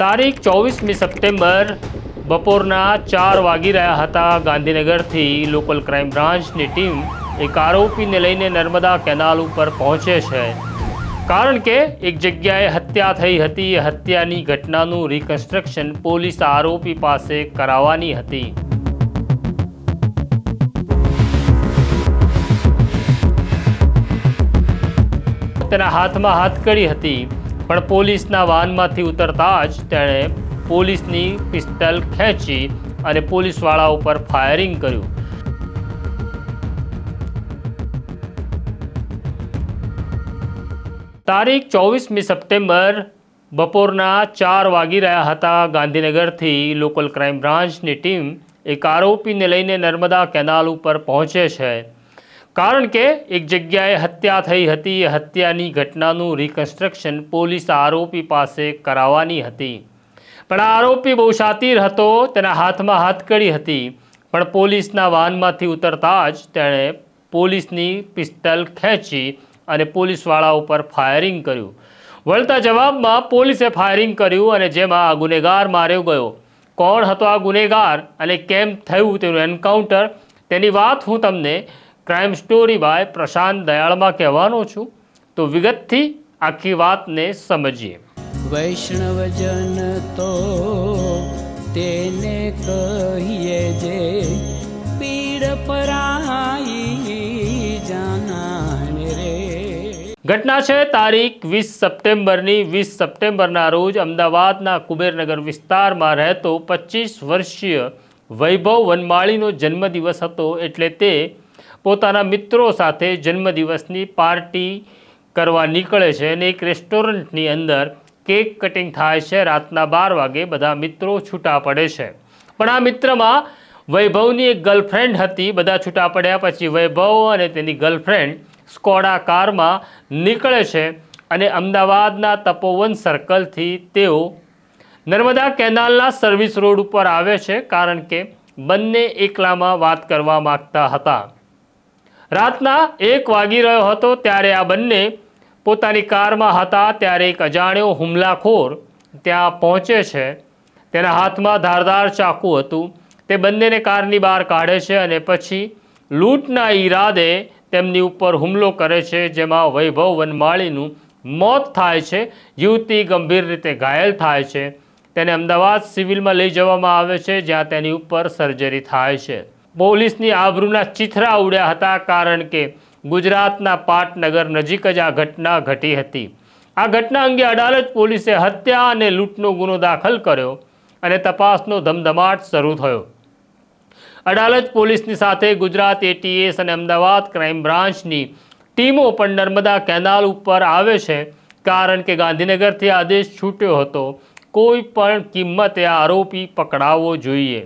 તારીખ ચોવીસમી સપ્ટેમ્બર બપોરના ચાર વાગી રહ્યા હતા. ગાંધીનગરથી લોકલ ક્રાઇમ બ્રાન્ચની ટીમ એક આરોપીને લઈને નર્મદા કેનાલ ઉપર પહોંચે છે. કારણ કે એક જગ્યાએ હત્યા થઈ હતી. એ હત્યાની ઘટનાનું રિકન્સ્ટ્રક્શન પોલીસ આરોપી પાસે કરાવવાની હતી. તેના હાથમાં હાથકડી હતી. પણ પોલીસના વાહનમાંથી ઉતરતા જ તેણે પોલીસની પિસ્તલ ખેંચી અને પોલીસવાળા ઉપર ફાયરિંગ કર્યું. તારીખ ચોવીસમી સપ્ટેમ્બર બપોરના ચાર વાગી રહ્યા હતા. ગાંધીનગરથી લોકલ ક્રાઇમ બ્રાન્ચની ટીમ એક આરોપીને લઈને નર્મદા કેનાલ ઉપર પહોંચે છે. કારણ કે એક જગ્યાએ હત્યા થઈ હતી હત્યાની ઘટનાનું રિકન્સ્ટ્રક્શન પોલીસ આરોપી પાસે કરાવવાની હતી. પણ આ આરોપી બહુ શાતીર હતો, તેના હાથમાં હાથકડી હતી, પણ પોલીસના વાહનમાંથી ઉતરતા જ તેણે પોલીસની પિસ્તલ ખેંચી અને પોલીસવાળા ઉપર ફાયરિંગ કર્યું. વળતા જવાબમાં પોલીસે ફાયરિંગ કર્યું અને જેમાં આ ગુનેગાર માર્યો ગયો. કોણ હતો આ ગુનેગાર અને કેમ થયું તેનું એન્કાઉન્ટર તેની વાત હું તમને ક્રાઇમ સ્ટોરી બાય પ્રશાંત દયાળમાં કહેવાનો છું. તો વિગતથી આખી વાતને સમજીએ. વૈષ્ણવજન તો તેને કહીએ જે પીડ પરાઈ જાનાને રે. ઘટના છે તારીખ વીસ સપ્ટેમ્બરની. વીસ સપ્ટેમ્બરના રોજ અમદાવાદના કુબેરનગર વિસ્તારમાં રહેતો પચીસ વર્ષીય વૈભવ વનમાળીનો જન્મદિવસ હતો એટલે તે પોતાના મિત્રો સાથે જન્મદિવસની પાર્ટી કરવા નીકળે છે અને એક રેસ્ટોરન્ટની અંદર કેક કટિંગ થાય છે. રાતના બાર વાગે બધા મિત્રો છૂટા પડે છે. પણ આ મિત્રમાં વૈભવની એક ગર્લફ્રેન્ડ હતી. બધા છૂટા પડ્યા પછી વૈભવ અને તેની ગર્લફ્રેન્ડ સ્કોડા કારમાં નીકળે છે અને અમદાવાદના તપોવન સર્કલથી તેઓ નર્મદા કેનાલના સર્વિસ રોડ ઉપર આવે છે, કારણ કે બંને એકલામાં વાત કરવા માગતા હતા. રાતના એક વાગી રહ્યો હતો ત્યારે આ બંને પોતાની કારમાં હતા ત્યારે એક અજાણ્યો હુમલાખોર ત્યાં પહોંચે છે. તેના હાથમાં ધારદાર ચાકુ હતું. તે બંનેને કારની બહાર કાઢે છે અને પછી લૂંટના ઈરાદે તેમની ઉપર હુમલો કરે છે, જેમાં વૈભવ વનમાળીનું મોત થાય છે. યુવતી ગંભીર રીતે ઘાયલ થાય છે. તેને અમદાવાદ સિવિલમાં લઈ જવામાં આવે છે, જ્યાં તેની ઉપર સર્જરી થાય છે. પોલીસની આબરૂના ચિથરા ઉડ્યા હતા કારણ કે ગુજરાતના પાટનગર નજીક જ આ ઘટના ઘટી હતી. આ ઘટના અંગે અડાલજ પોલીસે હત્યા અને લૂંટનો ગુનો દાખલ કર્યો અને તપાસનો ધમધમાટ શરૂ થયો. અડાલજ પોલીસની સાથે ગુજરાત એટીએસ અને અમદાવાદ ક્રાઇમ બ્રાન્ચની ટીમો પણ નર્મદા કેનાલ ઉપર આવે છે કારણ કે ગાંધીનગરથી આદેશ છૂટ્યો હતો. કોઈ પણ કિંમતે આરોપી પકડાવવો જોઈએ.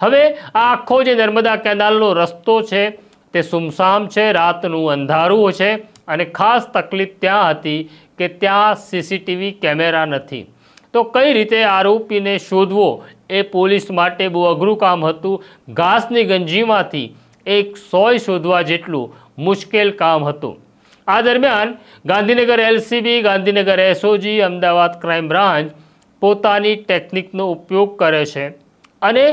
હવે આ આખો જે નર્મદા કેનાલનો રસ્તો છે, તે સુમસામ છે, રાતનું અંધારું છે અને ખાસ તકલીફ ત્યાં હતી કે ત્યાં સીસીટીવી કેમેરા નથી. તો કઈ રીતે આરોપીને શોધવો એ પોલીસ માટે બહુ અઘરું કામ હતું. ઘાસની ગંજીમાંથી એક સોય શોધવા જેટલું મુશ્કેલ કામ હતું. આ દરમિયાન Gandhinagar LCB, Gandhinagar SOG, Ahmedabad crime branch પોતાની ટેકનિકનો ઉપયોગ કરે છે અને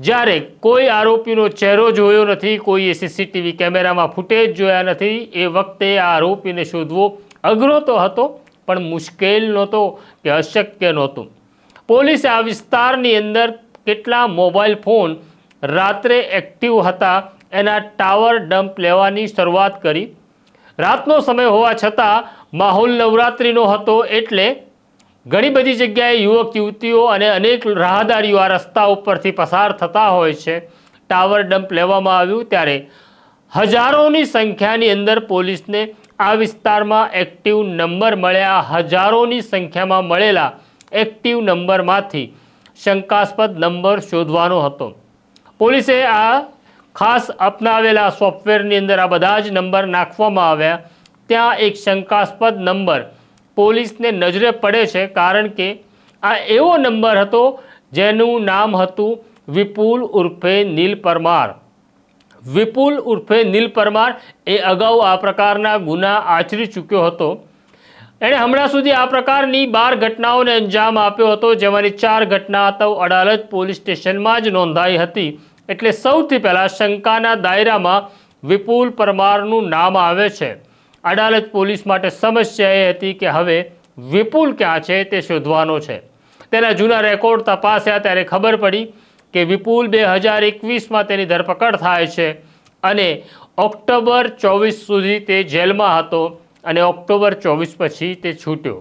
જ્યારે કોઈ આરોપીનો ચહેરો જોયો નથી કોઈએ સીસીટીવી કેમેરામાં ફૂટેજ જોયા નથી, એ વખતે આ આરોપીને શોધવો અઘરો તો હતો, પણ મુશ્કેલ નહોતો કે અશક્ય નહોતું. પોલીસે આ વિસ્તારની અંદર કેટલા મોબાઈલ ફોન રાત્રે એક્ટિવ હતા, એના ટાવર ડમ્પ લેવાની શરૂઆત કરી. રાતનો સમય હોવા છતાં, માહોલ નવરાત્રિનો હતો એટલે ઘણી બધી જગ્યાએ યુવક, યુવતીઓ અને અનેક રાહદારીઓ આ રસ્તા ઉપરથી પસાર થતા હોય છે. ટાવર ડમ્પ લેવામાં આવ્યું ત્યારે હજારોની સંખ્યાની અંદર પોલીસને આ વિસ્તારમાં એક્ટિવ નંબર મળ્યા. હજારોની સંખ્યામાં મળેલા એક્ટિવ નંબરમાંથી શંકાસ્પદ નંબર શોધવાનો હતો. પોલીસે આ ખાસ અપનાવેલા સોફ્ટવેરની અંદર આ બધા જ નંબર નાખવામાં આવ્યા. ત્યાં એક શંકાસ્પદ નંબર પોલીસને નજરે પડે છે કારણ કે આ એવો નંબર હતો જેનું નામ હતું વિપુલ ઉર્ફે નીલ પરમાર. વિપુલ ઉર્ફે નીલ પરમાર એ અગાઉ આ પ્રકારના ગુના આચરી ચૂક્યો હતો. એણે હમણાં સુધી આ પ્રકારની બાર ઘટનાઓને અંજામ આપ્યો હતો, જેમાંની ચાર ઘટના તો અડાલજ પોલીસ સ્ટેશનમાં જ નોંધાઈ હતી. એટલે સૌથી પહેલાં શંકાના દાયરામાં વિપુલ પરમારનું નામ આવે છે. અડાલજ પોલીસ માટે સમસ્યા એ હતી કે હવે વિપુલ ક્યાં છે તે શોધવાનો છે. તેના જૂના રેકોર્ડ તપાસ્યા ત્યારે ખબર પડી કે વિપુલ બે હજાર એકવીસમાં તેની ધરપકડ થાય છે અને ઓક્ટોબર ચોવીસ સુધી તે જેલમાં હતો અને ઓક્ટોબર ચોવીસ પછી તે છૂટ્યો.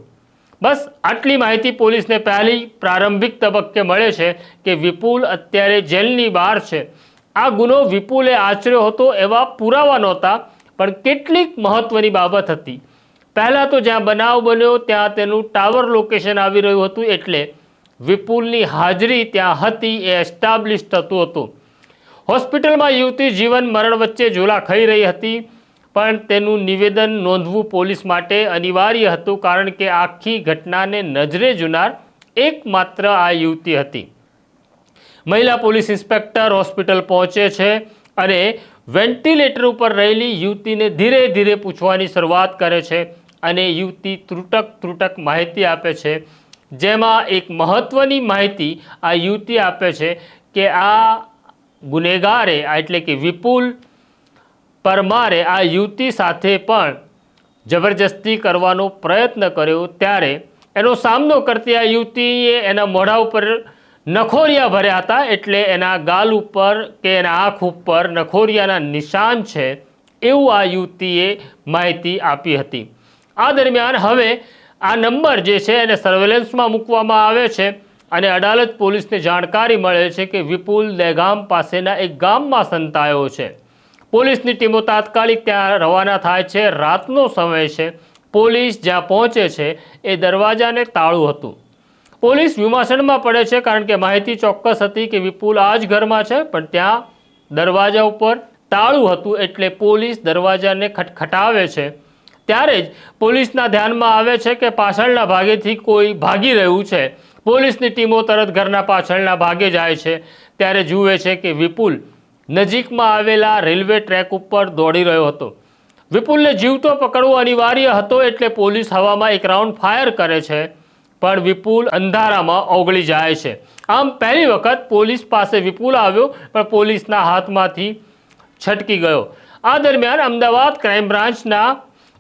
બસ આટલી માહિતી પોલીસને પહેલી પ્રારંભિક તબક્કે મળે છે કે વિપુલ અત્યારે જેલની બહાર છે. આ ગુનો વિપુલે આચર્યો હતો એવા પુરાવા નહોતા પણ કેટલીક મહત્વની બાબત હતી. પહેલાં તો જ્યાં બનાવ બન્યો, ત્યાં તેનું ટાવર લોકેશન આવી રહ્યું હતું એટલે વિપુલની હાજરી ત્યાં હતી એ એસ્ટાબ્લિશ થતું હતું. હોસ્પિટલમાં યુવતી જીવન મરણ વચ્ચે ઝોલા ખાઈ રહી હતી, પણ તેનું નિવેદન નોંધવું પોલીસ માટે અનિવાર્ય હતું કારણ કે આખી ઘટનાને નજરે જોનાર એકમાત્ર આ યુવતી હતી. મહિલા પોલીસ ઇન્સ્પેક્ટર હોસ્પિટલ પહોંચે છે અને વેન્ટિલેટર ઉપર રહેલી યુવતીને ધીરે ધીરે પૂછવાની શરૂઆત કરે છે અને યુવતી ત્રુટક ત્રુટક માહિતી આપે છે. જેમાં એક મહત્ત્વની માહિતી આ યુવતી આપે છે કે આ ગુનેગારે એટલે કે વિપુલ પરમારે આ યુવતી સાથે પણ જબરજસ્તી કરવાનો પ્રયત્ન કર્યો ત્યારે એનો સામનો કરતી આ યુવતીએ એના મોઢા ઉપર નખોરિયા ભર્યા હતા એટલે એના ગાલ ઉપર કે એના આંખ ઉપર નખોરિયાના નિશાન છે એવું આ યુવતીએ માહિતી આપી હતી. આ દરમિયાન હવે આ નંબર જે છે એને સર્વેલન્સમાં મૂકવામાં આવે છે અને અડાલત પોલીસને જાણકારી મળે છે કે વિપુલ દહેગામ પાસેના એક ગામમાં સંતાયો છે. પોલીસની ટીમો તાત્કાલિક ત્યાં રવાના થાય છે. રાતનો સમય છે. પોલીસ જ્યાં પહોંચે છે એ દરવાજાને તાળું હતું. પોલીસ વિમાસણમાં પડે છે કારણ કે માહિતી ચોક્કસ હતી કે વિપુલ આ જ ઘરમાં છે, પણ ત્યાં દરવાજા ઉપર તાળું હતું એટલે પોલીસ દરવાજાને ખટખટાવે છે. ત્યારે જ પોલીસના ધ્યાનમાં આવે છે કે પાછળના ભાગેથી કોઈ ભાગી રહ્યું છે. પોલીસની ટીમો તરત ઘરના પાછળના ભાગે જાય છે. ત્યારે જુએ છે કે વિપુલ નજીકમાં આવેલા રેલવે ટ્રેક ઉપર દોડી રહ્યો હતો. વિપુલને જીવતો પકડવો અનિવાર્ય હતો એટલે પોલીસ હવામાં એક રાઉન્ડ ફાયર કરે છે. પણ વિપુલ અંધારામાં ઓગળી જાય છે. આમ પહેલી વખત પોલીસ પાસે વિપુલ આવ્યો, પણ પોલીસના હાથમાંથી છટકી ગયો. આ દરમિયાન અમદાવાદ ક્રાઇમ બ્રાન્ચના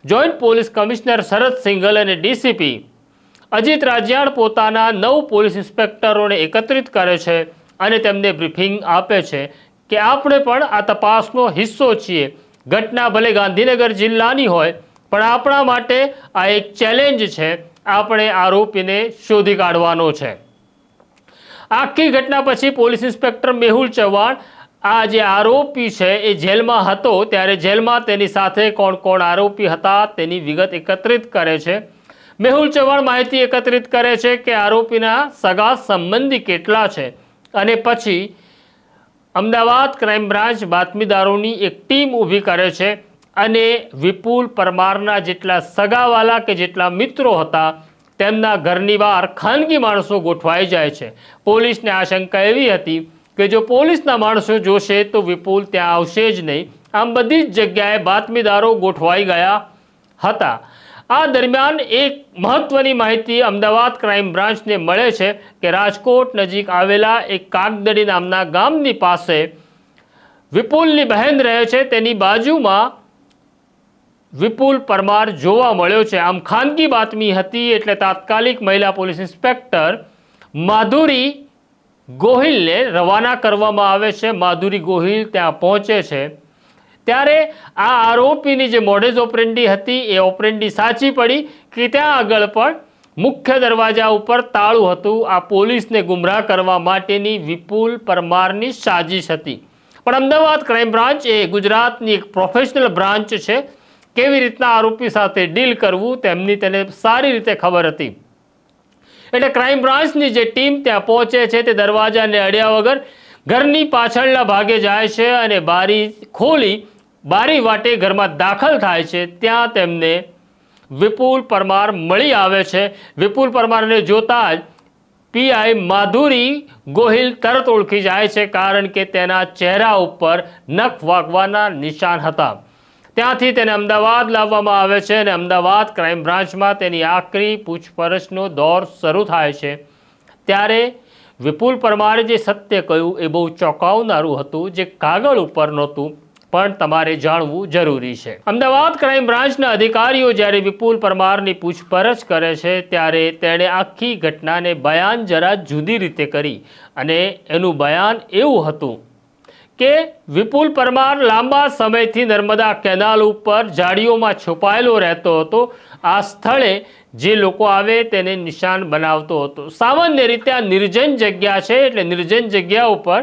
joint police commissioner Sharad Singhal અને ડીસીપી અજીત રાજ્યાણ પોતાના નવ પોલીસ ઇન્સ્પેક્ટરોને એકત્રિત કરે છે અને તેમને બ્રીફિંગ આપે છે કે આપણે પણ આ તપાસનો હિસ્સો છીએ. ઘટના ભલે ગાંધીનગર જિલ્લાની હોય, પણ આપણા માટે આ એક ચેલેન્જ છે આપણે આરોપીને શોધી કાઢવાનો છે. આખી ઘટના પછી પોલીસ ઇન્સ્પેક્ટર મેહુલ ચૌહાણ આ જે આરોપી છે એ જેલમાં હતો, ત્યારે જેલમાં તેની સાથે કોણ કોણ આરોપી હતા તેની વિગત એકત્રિત કરે છે. મેહુલ ચૌહાણ માહિતી એકત્રિત કરે છે કે આરોપીના સગા સંબંધી કેટલા છે અને પછી અમદાવાદ ક્રાઇમ બ્રાન્ચ બાતમીદારોની એક ટીમ ઊભી કરે છે. અને વિપુલ પરમારના જેટલા સગાવાલા કે જેટલા મિત્રો હતા, તેમના ઘરની બહાર ખાનગી માણસો ગોઠવાઈ જાય છે. પોલીસને આશંકા એવી હતી કે જો પોલીસના માણસો જોશે તો વિપુલ ત્યાં આવશે જ નહીં. આમ બધી જ જગ્યાએ બાતમીદારો ગોઠવાઈ ગયા હતા. આ દરમિયાન એક મહત્વની માહિતી અમદાવાદ ક્રાઇમ બ્રાન્ચને મળે છે કે રાજકોટ નજીક આવેલા એક કાગદડી નામના ગામની પાસે વિપુલની બહેન રહે છે. તેની બાજુમાં વિપુલ પરમાર જોવા મળ્યો છે. આમ ખાનગી બાતમી હતી એટલે તાત્કાલિક મહિલા પોલીસ ઇન્સ્પેક્ટર માધુરી ગોહિલને રવાના કરવામાં આવે છે. માધુરી ગોહિલ ત્યાં પહોંચે છે. ત્યારે આ આરોપીની જે મોડેઝ ઓપરેન્ડી હતી એ ઓપરેન્ડી સાચી પડી કે ત્યાં આગળ પણ મુખ્ય દરવાજા ઉપર તાળું હતું. આ પોલીસને ગુમરાહ કરવા માટેની વિપુલ પરમારની સાજિશ હતી. પણ અમદાવાદ ક્રાઇમ બ્રાન્ચ એ ગુજરાતની એક પ્રોફેશનલ બ્રાન્ચ છે. કેવી રીતના આરોપી સાથે ડીલ કરવું તેમની તેને સારી રીતે ખબર હતી. એટલે ક્રાઇમ બ્રાન્ચની જે ટીમ ત્યાં પહોંચે છે તે દરવાજાને અડ્યા વગર ઘરની પાછળના ભાગે જાય છે અને બારી ખોલી, બારી વાટે ઘરમાં દાખલ થાય છે. ત્યાં તેમને વિપુલ પરમાર મળી આવે છે. વિપુલ પરમારને જોતા જ પીઆઈ માધુરી ગોહિલ તરત ઓળખી જાય છે કારણ કે તેના ચહેરા ઉપર નખ વાગવાના નિશાન હતા. ત્યાંથી તેને અમદાવાદ લાવવામાં આવે છે અને અમદાવાદ ક્રાઇમ બ્રાન્ચમાં તેની આકરી પૂછપરછનો દોર શરૂ થાય છે. ત્યારે વિપુલ પરમારે જે સત્ય કહ્યું એ બહુ ચોંકાવનારું હતું, જે કાગળ ઉપર નહોતું, પણ તમારે જાણવું જરૂરી છે. અમદાવાદ ક્રાઇમ બ્રાન્ચના અધિકારીઓ જ્યારે વિપુલ પરમારની પૂછપરછ કરે છે, ત્યારે તેણે આખી ઘટનાને બયાન જરા જુદી રીતે કરી અને એનું બયાન એવું હતું કે વિપુલ પરમાર લાંબા સમયથી નર્મદા કેનાલ ઉપર ઝાડીઓમાં છુપાયેલો રહેતો હતો. આ સ્થળે જે લોકો આવે તેને નિશાન બનાવતો હતો. સામાન્ય રીતે આ નિર્જન જગ્યા છે એટલે નિર્જન જગ્યા ઉપર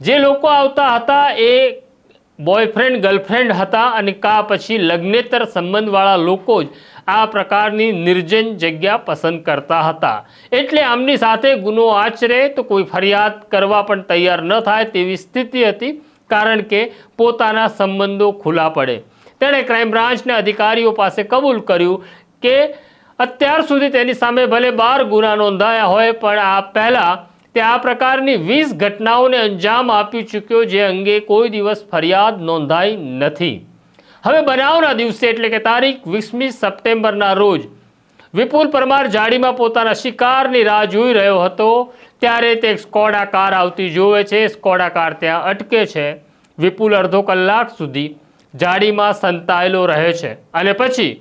જે લોકો આવતા હતા એ બોયફ્રેન્ડ, ગર્લફ્રેન્ડ હતા અને કા પછી લગ્નેતર સંબંધવાળા લોકો જ આ પ્રકારની નિર્જન જગ્યા પસંદ કરતા હતા. એટલે આમની સાથે ગુનો આચરે તો કોઈ ફરિયાદ કરવા પણ તૈયાર ન થાય તેવી સ્થિતિ હતી, કારણ કે પોતાના સંબંધો ખુલ્લા પડે. તેણે ક્રાઇમ બ્રાન્ચના અધિકારીઓ પાસે કબૂલ કર્યું કે અત્યાર સુધી તેની સામે ભલે બાર ગુના નોંધાયા હોય, પણ આ પહેલાં તે આ પ્રકારની વીસ ઘટનાઓને અંજામ આપી ચૂક્યો, જે અંગે કોઈ દિવસ ફરિયાદ નોંધાઈ નથી. હવે બનાવના દિવસે એટલે કે તારીખ વીસમી સપ્ટેમ્બરના રોજ વિપુલ પરમાર જાડીમાં પોતાના શિકારની રાહ જોઈ રહ્યો હતો ત્યારે તે સ્કોડા કાર આવતી જોવે છે. સ્કોડા કાર ત્યાં અટકે છે. વિપુલ અડધો કલાક સુધી જાડીમાં સંતાયેલો રહે છે. અને પછી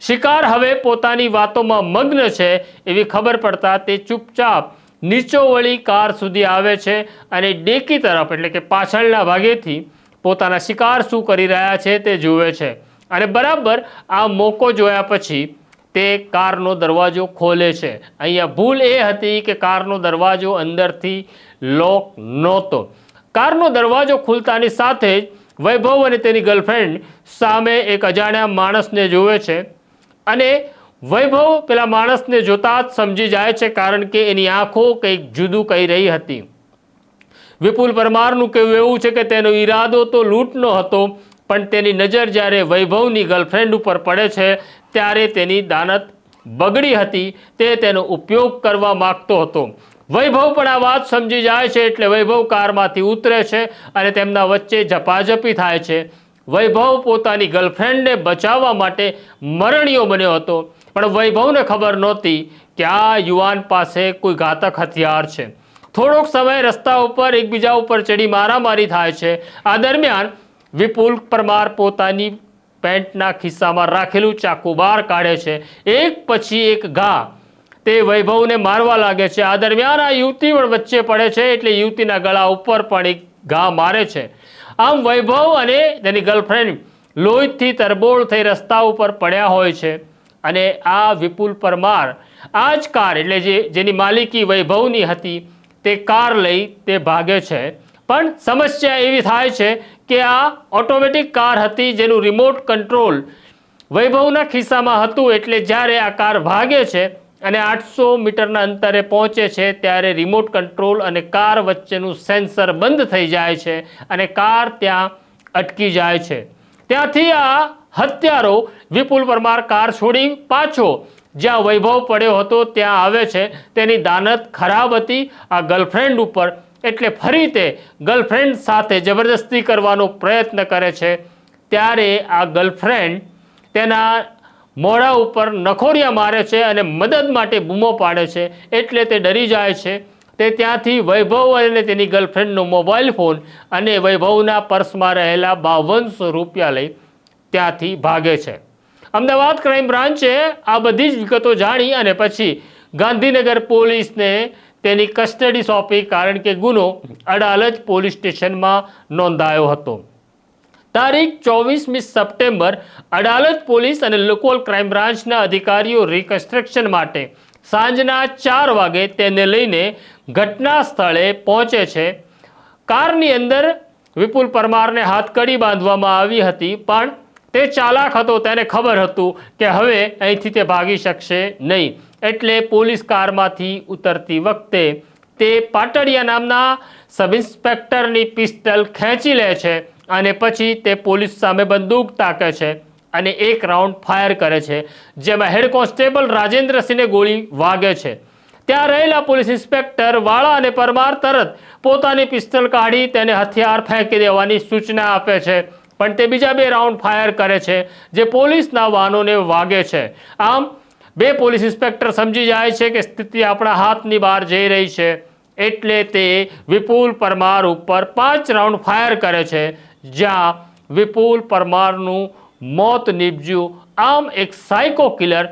શિકાર હવે પોતાની વાતોમાં મગ્ન છે એવી ખબર પડતા તે ચૂપચાપ નીચો વળી કાર સુધી આવે છે અને ડેકી તરફ એટલે કે પાછળના ભાગેથી પોતાના શિકાર શું કરી રહ્યા છે તે જુએ છે. અને બરાબર આ મોકો જોયા પછી તે કારનો દરવાજો ખોલે છે. અહીંયા ભૂલ એ હતી કે કારનો દરવાજો અંદરથી લોક નહોતો. કારનો દરવાજો ખુલતાની સાથે જ વૈભવ અને તેની ગર્લફ્રેન્ડ સામે એક અજાણ્યા માણસને જુએ છે. અને વૈભવ પેલા માણસને જોતા જ સમજી જાય છે કારણ કે એની આંખો કંઈક જુદું કહી રહી હતી. વિપુલ પરમારનું કહેવું એવું છે કે તેનો ઈરાદો તો લૂંટનો હતો, પણ તેની નજર જ્યારે વૈભવની ગર્લફ્રેન્ડ ઉપર પડે છે, ત્યારે તેની દાનત બગડી હતી, તે તેનો ઉપયોગ કરવા માગતો હતો. વૈભવ પણ આ વાત સમજી જાય છે, એટલે વૈભવ કારમાંથી ઉતરે છે અને તેમના વચ્ચે ઝપાઝપી થાય છે. વૈભવ પોતાની ગર્લફ્રેન્ડને બચાવવા માટે મરણીયો બન્યો હતો, પણ વૈભવને ખબર નહોતી કે આ યુવાન પાસે કોઈ ઘાતક હથિયાર છે. થોડોક સમય રસ્તા ઉપર એકબીજા ઉપર ચડી મારામારી થાય છે. આ દરમિયાન વિપુલ પરમાર પોતાની પેન્ટના ખિસ્સામાં રાખેલું ચાકુ બહાર કાઢે છે. એક પછી એક ઘા તે વૈભવને મારવા લાગે છે. આ દરમિયાન આ યુવતી પણ વચ્ચે પડે છે એટલે યુવતીના ગળા ઉપર પણ એક ઘા મારે છે. આમ વૈભવ અને તેની ગર્લફ્રેન્ડ લોહીથી તરબોળ થઈ રસ્તા ઉપર પડ્યા હોય છે અને આ વિપુલ પરમાર આ જ કાર એટલે જે, જેની માલિકી વૈભવની હતી તે કાર લઈ તે ભાગે છે. પણ સમસ્યા એવી થાય છે કે આ ઓટોમેટિક કાર હતી જેનું રિમોટ કંટ્રોલ વૈભવના ખિસ્સામાં હતું એટલે જ્યારે આ કાર ભાગે છે અને આઠસો મીટરના અંતરે પહોંચે છે ત્યારે રિમોટ કંટ્રોલ અને કાર વચ્ચેનું સેન્સર બંધ થઈ જાય છે અને કાર ત્યાં અટકી જાય છે. ત્યાંથી આ હત્યારો વિપુલ પરમાર કાર છોડી પાછો જ્યાં વૈભવ પડ્યો હતો, ત્યાં આવે છે. તેની દાનત ખરાબ હતી આ ગર્લફ્રેન્ડ ઉપર. એટલે ફરી તે ગર્લફ્રેન્ડ સાથે જબરદસ્તી કરવાનો પ્રયત્ન કરે છે. ત્યારે આ ગર્લફ્રેન્ડ તેના મોઢા ઉપર નખોરિયા મારે છે અને મદદ માટે બૂમો પાડે છે. એટલે તે ડરી જાય છે. તે ત્યાંથી વૈભવ અને તેની ગર્લફ્રેન્ડનો મોબાઈલ ફોન અને વૈભવના પર્સમાં રહેલા બાવનસો રૂપિયા લઈ ત્યાંથી ભાગે છે. અમદાવાદ ક્રાઇમ બ્રાન્ચે આ બધી જ વિગતો જાણી અને પછી ગાંધીનગર પોલીસને તેની કસ્ટડી સોંપી, કારણ કે ગુનો અડાલજ પોલીસ સ્ટેશનમાં નોંધાયો હતો. તારીખ ચોવીસમી સપ્ટેમ્બર અડાલજ પોલીસ અને લોકલ ક્રાઇમ બ્રાન્ચના અધિકારીઓ રિકન્સ્ટ્રક્શન માટે સાંજના ચાર વાગે તેને લઈને ઘટના સ્થળે પહોંચે છે. કારની અંદર વિપુલ પરમારને હાથકડી બાંધવામાં આવી હતી, પણ તે ચાલાક હતો, તેને ખબર હતું કે હવે અહીંથી તે ભાગી શકશે નહીં. એટલે પોલીસ કારમાંથી ઉતરતી વખતે તે પાટડિયા નામના સબ ઇન્સ્પેક્ટરની પિસ્તલ ખેંચી લે છે અને પછી તે પોલીસ સામે બંદૂક તાકે છે અને એક રાઉન્ડ ફાયર કરે છે, જેમાં હેડ કોન્સ્ટેબલ રાજેન્દ્રસિંહને ગોળી વાગે છે. ત્યાં રહેલા પોલીસ ઇન્સ્પેક્ટર વાળા અને પરમાર તરત પોતાની પિસ્તલ કાઢી તેને હથિયાર ફેંકી દેવાની સૂચના આપે છે પણ તે બીજા બે રાઉન્ડ ફાયર કરે છે, જે પોલીસના વાહનોને વાગે છે. આમ, બે પોલીસ ઇન્સ્પેક્ટર સમજી જાય છે કે સ્થિતિ આપણા હાથની બહાર જઈ રહી છે, એટલે તે વિપુલ પરમાર ઉપર પાંચ રાઉન્ડ ફાયર કરે છે, જ્યાં વિપુલ પરમારનું મોત નીપજ્યું. આમ, એક સાયકો કિલર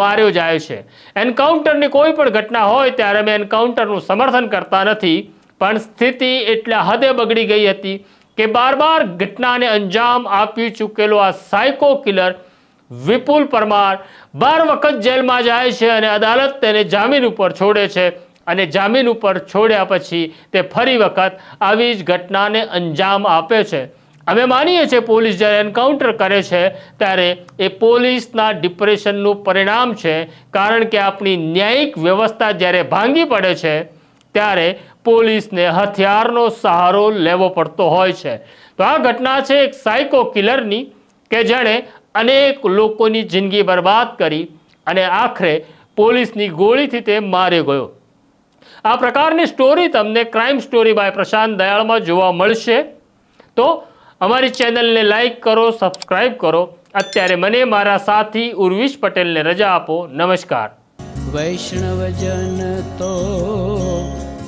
માર્યો જાય છે. એન્કાઉન્ટરની કોઈ પણ ઘટના હોય ત્યારે અમે એન્કાઉન્ટરનું સમર્થન કરતા નથી, પણ સ્થિતિ એટલા હદે બગડી ગઈ હતી કે બાર બાર ઘટનાને અંજામ આપી ચૂકેલો આ સાયકો કિલર વિપુલ પરમાર બાર વખત જેલમાં જાય છે અને અદાલત તેને જામીન ઉપર છોડે છે. અને જામીન ઉપર છોડ્યા પછી તે ફરી વખત આવી જ ઘટનાને અંજામ આપે છે. અમે માનીએ છીએ પોલીસ જ્યારે એન્કાઉન્ટર કરે છે ત્યારે એ પોલીસના ડિપ્રેશનનું પરિણામ છે. કારણ કે આપણી ન્યાયિક વ્યવસ્થા જ્યારે ભાંગી પડે છે, ત્યારે પોલીસને હથિયારનો સહારો લેવો પડતો હોય છે. તો આ ઘટના છે એક સાયકો કિલરની કે જેણે અનેક લોકોની જિંદગી બરબાદ કરી અને આખરે પોલીસની ગોળીથી તે માર્યો ગયો. આ પ્રકારની સ્ટોરી તમને ક્રાઇમ સ્ટોરી બાય પ્રશાંત દયાળમાં જોવા મળશે. તો અમારી ચેનલને લાઈક કરો સબસ્ક્રાઈબ કરો. અત્યારે મને મારા સાથી ઉર્વિશ પટેલને રજા આપો. નમસ્કાર. વૈષ્ણવજન તો